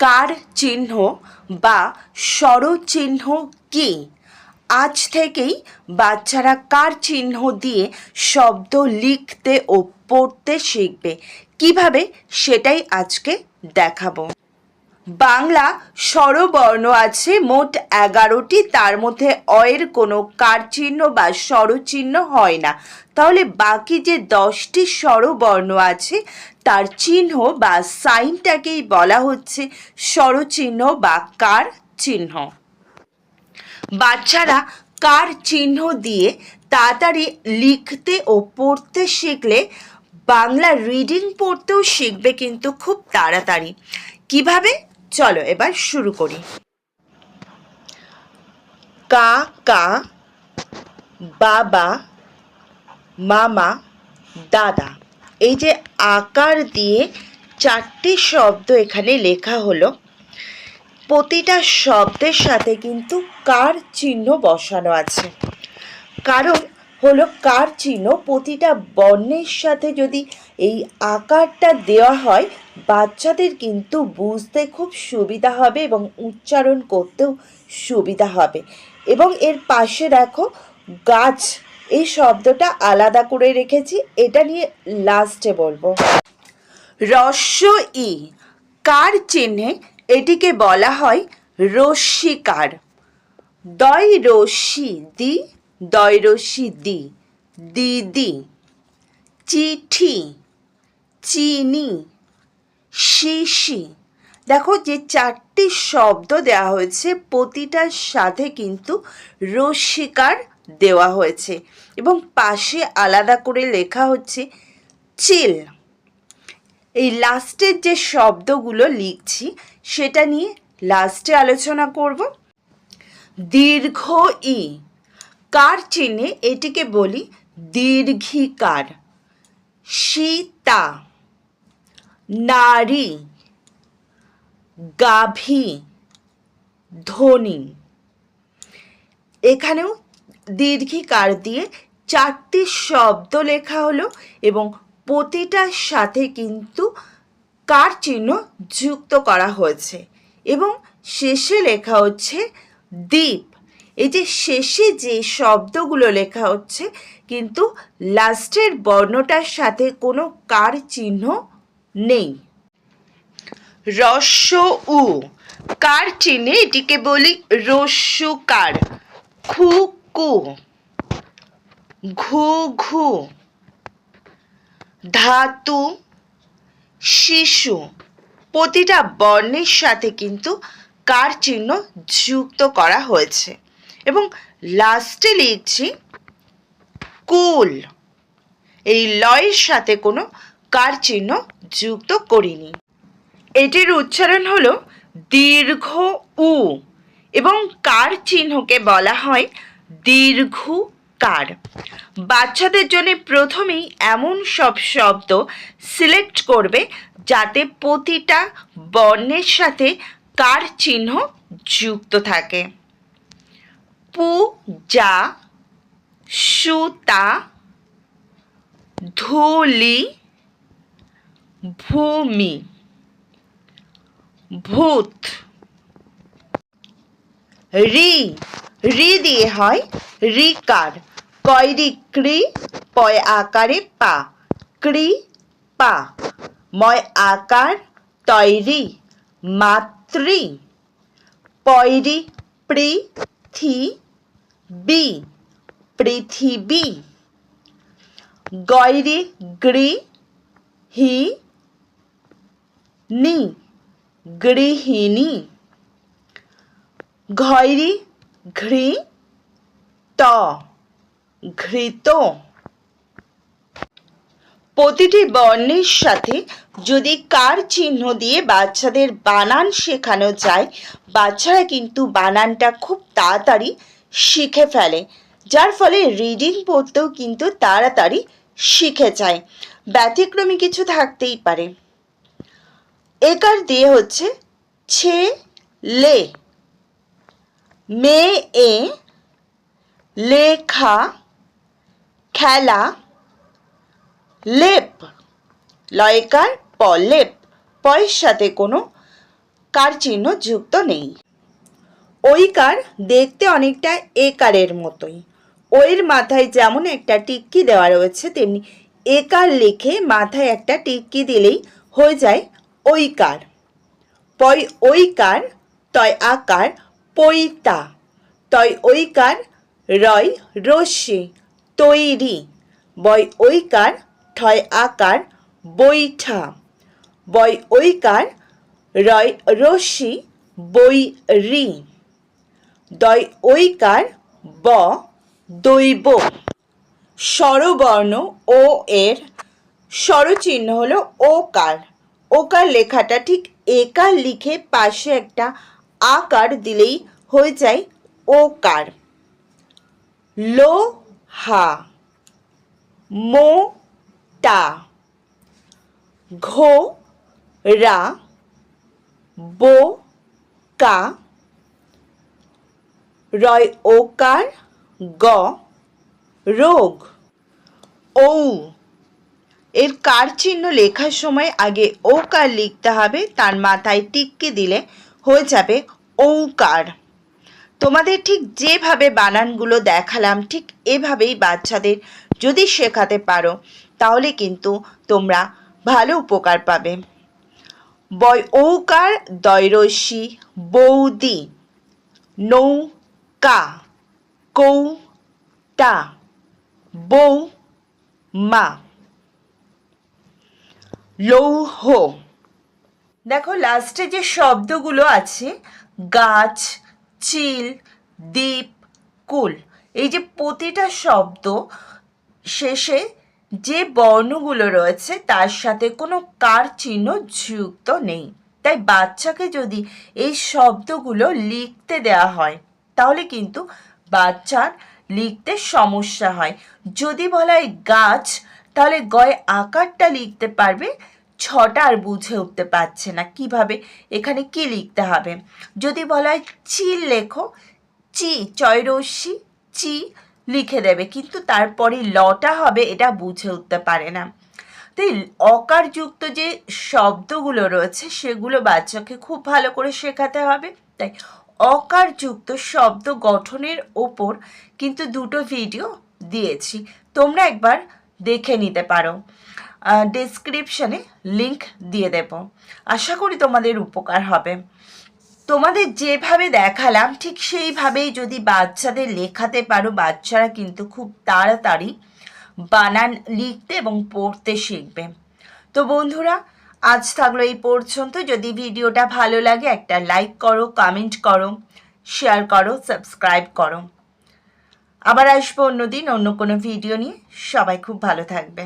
কার চিহ্ন বা স্বরচিহ্ন কি? আজ থেকেই বাচ্চারা কার চিহ্ন দিয়ে শব্দ লিখতে ও পড়তে শিখবে? কীভাবে? সেটাই আজকে দেখাবো। বাংলা স্বরবর্ণ আছে মোট এগারোটি, তার মধ্যে অয়ের কোনো কার চিহ্ন বা স্বরচিহ্ন হয় না। তাহলে বাকি যে দশটি স্বরবর্ণ আছে তার চিহ্ন বা সাইনটাকেই বলা হচ্ছে স্বরচিহ্ন বা কার চিহ্ন। বাচ্চারা কার চিহ্ন দিয়ে তাড়াতাড়ি লিখতে ও পড়তে শিখলে বাংলা রিডিং পড়তেও শিখবে কিন্তু খুব তাড়াতাড়ি। কীভাবে? চলো এবার শুরু করি। কা কা, বাবা, মামা, দাদা। এই যে আকার দিয়ে চারটি শব্দ এখানে লেখা হলো, প্রতিটা শব্দের সাথে কিন্তু কার চিহ্ন বসানো আছে। কারণ হলো কার চিহ্ন, প্রতিটা বর্ণের সাথে যদি এই আকারটা দেওয়া হয়, বাচ্চাদের কিন্তু বুঝতে খুব সুবিধা হবে এবং উচ্চারণ করতেও সুবিধা হবে। এবং এর পাশে দেখো গাছ এই শব্দটা আলাদা করে রেখেছি, এটা নিয়ে লাস্টে বলব। রস্য ই, কার চিহ্নে এটিকে বলা হয় রশ্মিকার। দয় রশ্মি দি, দয় রশ্মি দি, দিদি। চিঠি, চিনি, শিশি। দেখো যে চারটি শব্দ দেওয়া হয়েছে, প্রতিটার সাথে কিন্তু রশ্মিকার দেওয়া হয়েছে। এবং পাশে আলাদা করে লেখা হচ্ছে, চিল। এই লাস্টের যে শব্দগুলো লিখছি, সেটা নিয়ে লাস্টে আলোচনা করব। দীর্ঘ ই। কার চিহ্নে এটিকে বলি দীর্ঘিকার? সীতা। নারী। গাভী। ধ্বনি এখানেও দীর্ঘিকার দিয়ে চারটি শব্দ লেখা হলো এবং প্রতিটার সাথে কিন্তু কার চিহ্ন যুক্ত করা হয়েছে। এবং শেষে লেখা হচ্ছে দ্বীপ। এই যে শেষে যে শব্দগুলো লেখা হচ্ছে, কিন্তু লাস্টের বর্ণটার সাথে কোনো কার চিহ্ন নেই। রস্য উ। কার চিহ্নে এটিকে বলি রস্যকার খু কু ঘু ঘু ধাতু। শিশু। প্রতিটা বর্ণের সাথে কিন্তু কার চিহ্ন যুক্ত করা হয়েছে। এবং লাস্টে লিখছি, কুল। এই লয়ের সাথে কোনো কার চিহ্ন যুক্ত করিনি। এটির উচ্চারণ হলো দীর্ঘ উ এবং কার চিহ্নকে বলা হয় দীর্ঘ কার বাচ্চাদের জন্য প্রথমেই এমন সব শব্দ সিলেক্ট করবে যাতে প্রতিটা বর্ণের সাথে কার চিহ্ন যুক্ত থাকে। পূজা সুতা ধুলি ভূমি ভূত। রি রি দিয়ে হয় রিকার কয়রি ক্রি পয় আকারে পা। ক্রি পা। ময় আকার তৈরি মাতৃ, পয়রি পৃথি বি। পৃথিবী। গয়রি গৃ, হি, নি। গৃহিণী। ঘয়রি ঘৃ ত। ঘৃত। প্রতিটি বর্ণের সাথে যদি কার চিহ্ন দিয়ে বাচ্চাদের বানান শেখানো যায়, বাচ্চারা কিন্তু বানানটা খুব তাড়াতাড়ি শিখে ফেলে, যার ফলে রিডিং পড়তেও কিন্তু তাড়াতাড়ি শিখে যায়। ব্যতিক্রমী কিছু থাকতেই পারে। একার দিয়ে হচ্ছে ছে লে। মে এ লেখা, খেলা, লেপ। লয়কার প, লেপ। পয়ের সাথে কোনো কার চিহ্ন যুক্ত নেই। ওইকার দেখতে অনেকটা একারের মতোই। ওইর মাথায় যেমন একটা টিক্কি দেওয়া রয়েছে, তেমনি একার লিখে মাথায় একটা টিক্কি দিলেই হয়ে যায় ওইকার। পয় ওইকার, তয় আকার পৈতা তয় ওইকার রয় রশ্মি তৈরি। বয় ওইকার ঠয় আকার বৈঠা। বয় ওইকার রয় রশ্মি বই রি দয় ঐকার ব দৈব। স্বরবর্ণ ও এর স্বরচিহ্ন হলো ওকার। ওকার লেখাটা ঠিক একার লিখে পাশে একটা আকার দিলেই হয়ে যায় ওকার। লো হা মো টা ঘো রা বো কা রয় ওকার, গ, রোগ। ঔ, এর কার চিহ্ন লেখার সময় আগে ওকার লিখতে হবে, তার মাথায় টিক্কি দিলে হয়ে যাবে ঔকার তোমাদের ঠিক যেভাবে বানানগুলো দেখালাম, ঠিক এভাবেই বাচ্চাদের যদি শেখাতে পারো, তাহলে কিন্তু তোমরা ভালো উপকার পাবে। বয় ঔকার দয়রসি, বৌদি, নৌকা কৌ টা বৌ মা লৌহ। দেখো লাস্টে যে শব্দগুলো আছে, গাছ, চিল, দ্বীপ, কুল, এই যে প্রতিটা শব্দ শেষে যে বর্ণগুলো রয়েছে, তার সাথে কোনো কার চিহ্ন যুক্ত নেই। তাই বাচ্চাকে যদি এই শব্দগুলো লিখতে দেওয়া হয়, তাহলে কিন্তু বাচ্চার লিখতে সমস্যা হয়। যদি বলা হয় গাছ, তাহলে গয় আকারটা লিখতে পারবে ছটা আর বুঝে উঠতে পারছে না কীভাবে এখানে কি লিখতে হবে। যদি বলা হয় চিল লেখো, চি চয়রস্যি চি লিখে দেবে, কিন্তু তারপরে লটা হবে এটা বুঝে উঠতে পারে না। তাই অকারযুক্ত যে শব্দগুলো রয়েছে সেগুলো বাচ্চাকে খুব ভালো করে শেখাতে হবে। তাই অকারযুক্ত শব্দ গঠনের ওপর কিন্তু দুটো ভিডিও দিয়েছি। তোমরা একবার দেখে নিতে পারো। ডেসক্রিপশনে লিংক দিয়ে দেব। আশা করি তোমাদের উপকার হবে। তোমাদের যেভাবে দেখালাম, ঠিক সেইভাবেই যদি বাচ্চাদের লেখাতে পারো, বাচ্চারা কিন্তু খুব তাড়াতাড়ি বানান, লিখতে এবং পড়তে শিখবে। তো বন্ধুরা, আজ থাকল এই পর্যন্ত। যদি ভিডিওটা ভালো লাগে, একটা লাইক করো কমেন্ট করো শেয়ার করো সাবস্ক্রাইব করো। আবার আসব অন্যদিন অন্য কোনো ভিডিও নিয়ে। সবাই খুব ভালো থাকবে।